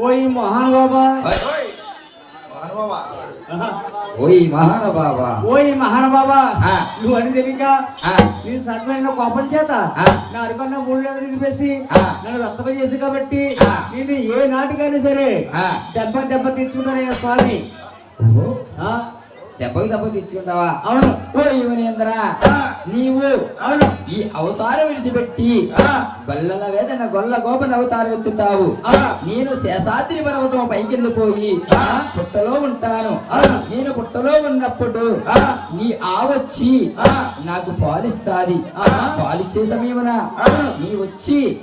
ఓయ్ మహాన్ బాబా ఓయ్ మహానుభావ ఓయ్ మహాన్ బాబా ఆ. నువ్వు అని తెలియక ఆ. నీ సత్మైన కోపం చేత. నా అరికన్నా మూడు ఆ. నన్ను రక్తపై చేసి కాబట్టి. నేను ఏ నాటికైనా సరే. దెబ్బ దెబ్బ తెచ్చుకుంటానయ్యా స్వామి? దెబ్బకి దెబ్బ తెచ్చుకుంటావా అవును ఓ యువనేంద్ర నీవు అవును ఈ అవతారం విడిచిపెట్టి. గొల్లల వేదన గొల్ల గోపన అవతారం ఎత్తుతావు. నేను శేషాద్రి పర్వతం పైకెళ్ళిపోయి. పుట్టలో ఉంటాను. నేను పుట్టలో ఉన్నప్పుడు. నీ ఆవచ్చి. నాకు పాలిస్తాది. పాలిచ్చే సమయమున. నీ వచ్చి.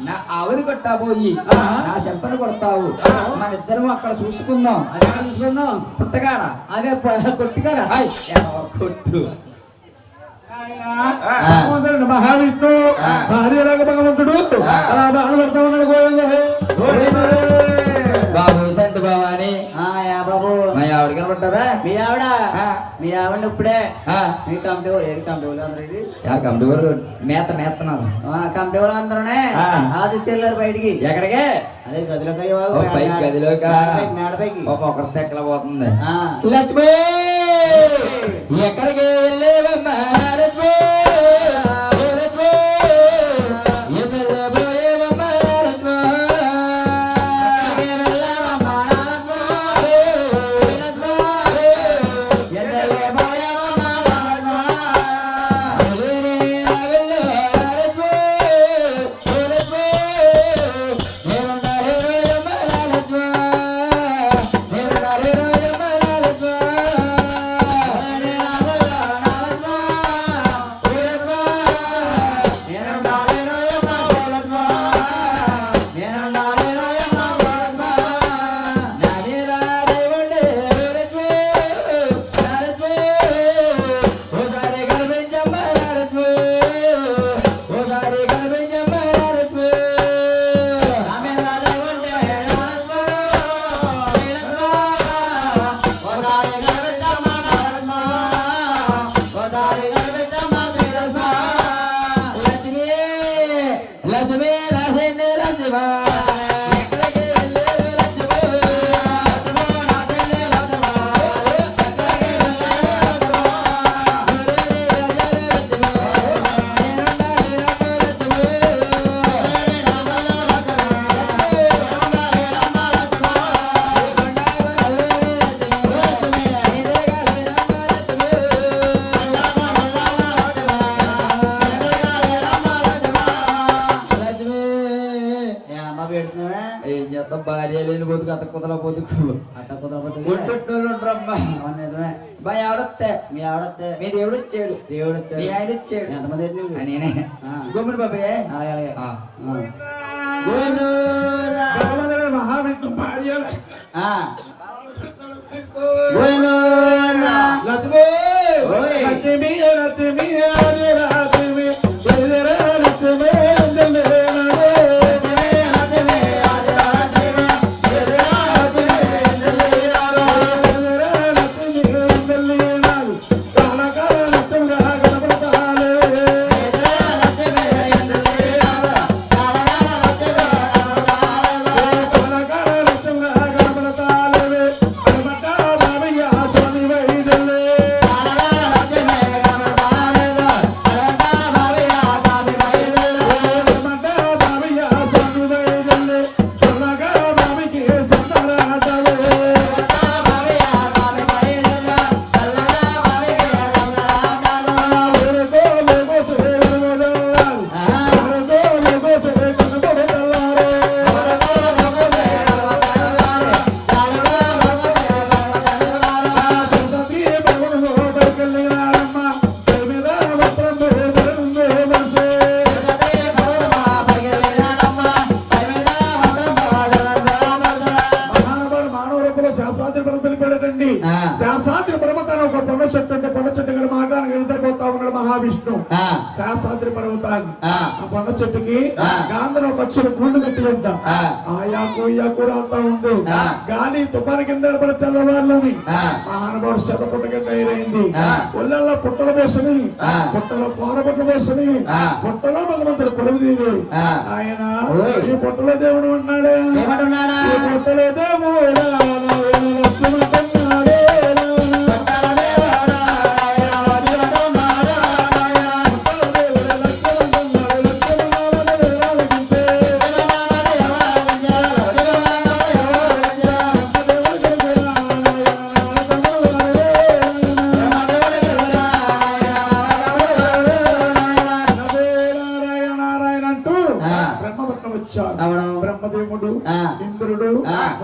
నా ఆవిరి కొట్టబోయి. నా చెంపను కొడతావు. మన ఇద్దరం అక్కడ చూసుకుందాం అదే చూసుకుందాం పుట్టగాడ అదే ఎవరో కొట్టు భగవంతుడు మహావిష్ణు భార్యలాగా భగవంతుడు. అలా బాధపడతా ఉన్నాడు గోవింద బాబు సంత బావాని యా బాబు. మా ఆవిడ కనబడ్డారా మీ ఆవిడ? ఆ. మీ ఆవిడ ఇప్పుడే. ఆ, మీ కంపెనీ ఏది కంపెనీ అందరూ యా కంప్యూటర్ మేత కంపెనీ అందరూనే? ఆ. తీసుకెళ్ళారు బయటికి. ఎక్కడికే? అదే గదిలోకి గదిలోకా? మేడపైకి, ఒకరి తెక్కల పోతుంది. ఆ. లక్ష్మి! ఎక్కడికి వెళ్ళేవమ్మా? బతుకు అత్త కుదల బతుకు అట్ట కుదరపోతే ఉంటున్నోళ్ళు ఉండరమ్మా. అవును నిజమే. బా ఎవడొస్తే మీ ఆవిడొస్తే మీ దేవుడు ఇచ్చాడు దేవుడు మీ వచ్చాడు ఆయన ఇచ్చాడు ఎంతమంది ఏంటి నువ్వు? నేనే. ఆ. గుమ్మడి బాబాయ్ అలాగే అలాగే. ఆ. గోవిందుడా. భగవంతుడు మహావిష్ణు భార్య. ఆ. లక్ష్మి లక్ష్మి శాస్త్రాద్రి పర్వతాన్ని ఒక కొండ చెట్టు అంటే కొండ చెట్టు గల మార్గానికి వెళ్తే పోతా ఉన్నాడు మహావిష్ణు ఆ. శాస్త్రాద్రి పర్వతాన్ని ఆ. కొండ చెట్టుకి. గాంధర్వ పక్షులు కూడు కట్టి ఆ. ఆయా కొయ్యా కూరాతా ఉంది. గాలి తుఫాను కింద ఏర్పడి తెల్లవారులోని. మహానుభావుడు శత పుట్టక తయారైంది ఆ. ఒళ్ళల్లో పుట్టల పోసని. పుట్టలో కూర పుట్ట పోసని. పుట్టలో భగవంతుడు కొలువు తీరు. ఆయన. ఈ పుట్టలో దేవుడు ఉన్నాడే పుట్టలో దేవుడా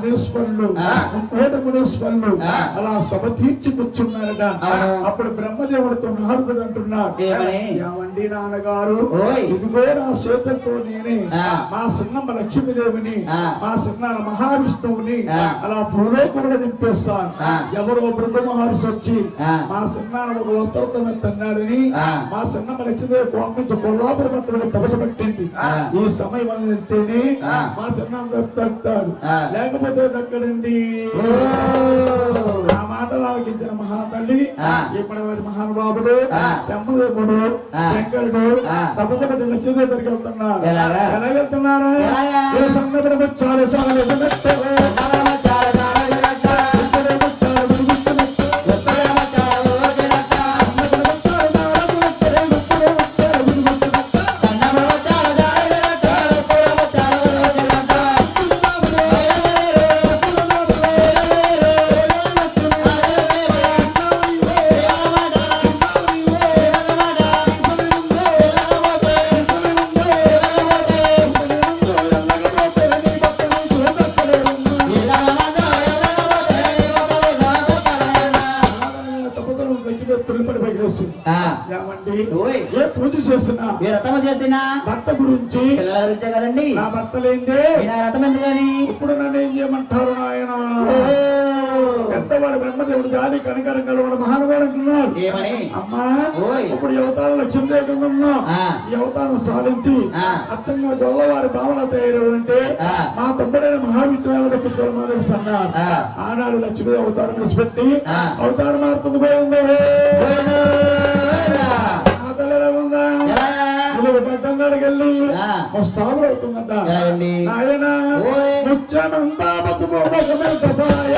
మునీశ్వరులు. ముక్కోటి మునీశ్వరులు. అలా సభ తీర్చి కూర్చున్నారట అవును. అప్పుడు బ్రహ్మదేవుడితో నారదుడు అంటున్నాడు? ఏమండి నాన్నగారు. ఇదిగో నా చేతులతో నేనే. మా సిన్నమ్మ లక్ష్మీదేవిని. మా సిన్నాన మహావిష్ణువుని. అలా భూలోకంలో దింపేస్తాను ఆ. ఎవరో భృగు మహర్షి వచ్చి. మా సిన్నాన ఒక ఉత్తరతం తన్నాడని. మా సిన్నమ్మ లక్ష్మీదేవి కోపం నుంచి కొల్లాపురం తపస పట్టింది. ఈ సమయం అని వెళ్తేనే. మా దక్కుతాడు ఆ. లేకపోతే దక్కడండి. ఆ మాటలు ఆలకించిన మహాతల్లి ఆ. ఇప్పుడు వారి మహానుభావుడు. బ్రహ్మదేవుడు. శంకరుడు. తపస పట్టి లక్ష్మీ దగ్గరికి వెళ్తున్నారు వచ్చారు చాలా చాలా చాలా ఓయ్. ఏ పూజ చేస్తున్నా ఈ రథము చేసిన భర్త గురించి పిల్లల గురించే కదండి నా భర్త లేదే ఈయన రథం ఎందుకని ఇప్పుడు నన్ను ఏం చేయమంటారు నాయన పెద్దవాడు బ్రహ్మదేవుడు గాలి కనికరం కలవాడు మహానుభావుడు అంటున్నాడు ఏమని అమ్మా. ఇప్పుడు ఈ అవతారం లక్ష్మీదేవి కింద ఉన్నాం. ఈ అవతారం సాధించి. అచ్చంగా గొల్లవారి భావన తయారు అంటే ఆ. మా తమ్ముడైన మహావిష్ణువు దక్కించుకోవాలి మా తెలుసు అన్నారు. ఆనాడు లక్ష్మీ అవతారం విడిచిపెట్టి ఆ. అవతారం మారుతుంది పోయింది ముస్తాబులు అవుతుందంట. ముత్యమంతా సహాయ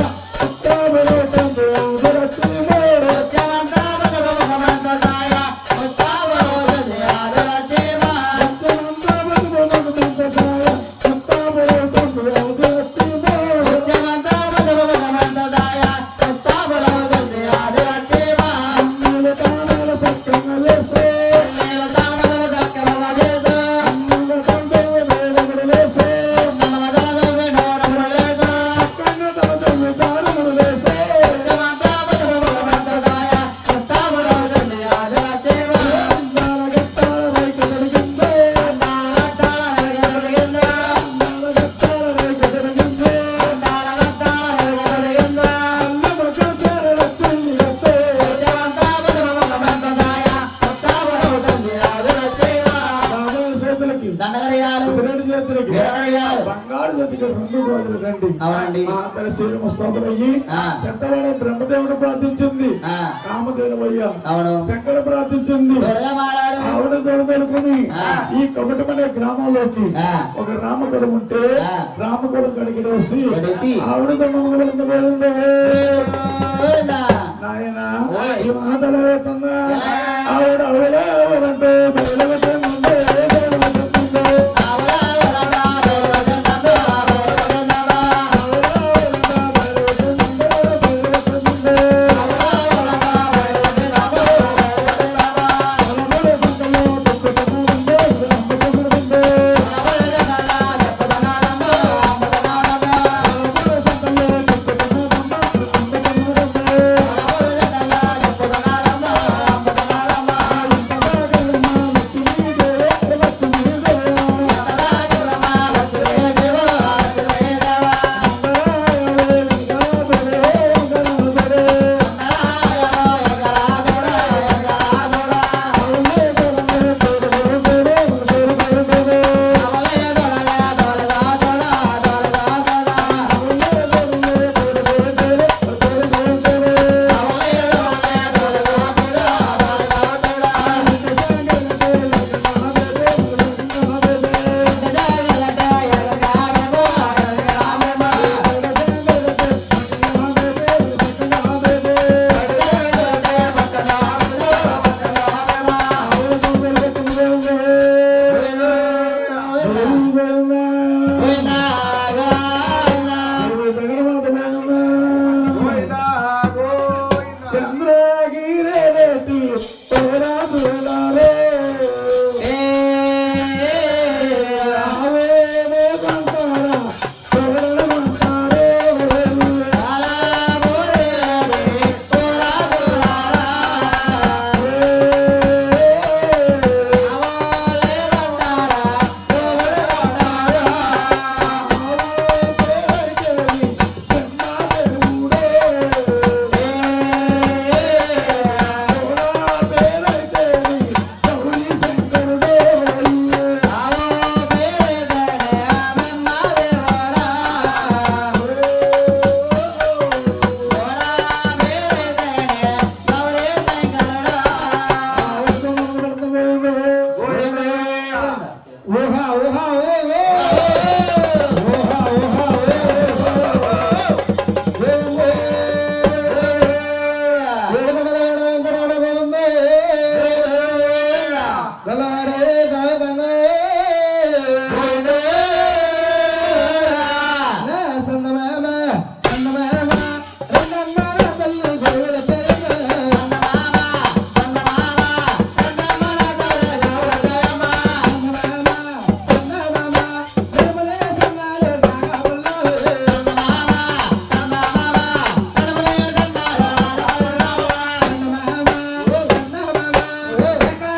చేతులకి దండగడియాలు రెండు చేతులకి వీరగడియాలు బంగారు చేతికి రెండు రోజులు అవునండి. పెద్దవాడే బ్రహ్మదేవుడు ప్రార్థించింది అవును శంకర ప్రార్థించింది ఆవిడ. ఈ కమిటమనే గ్రామంలోకి. ఒక రామకులం ఉంటే. రామకులం కడిగిడేసి. ఆవిడ ఓయ్నా. నాయన. ఈ ఎలా Era tu el ave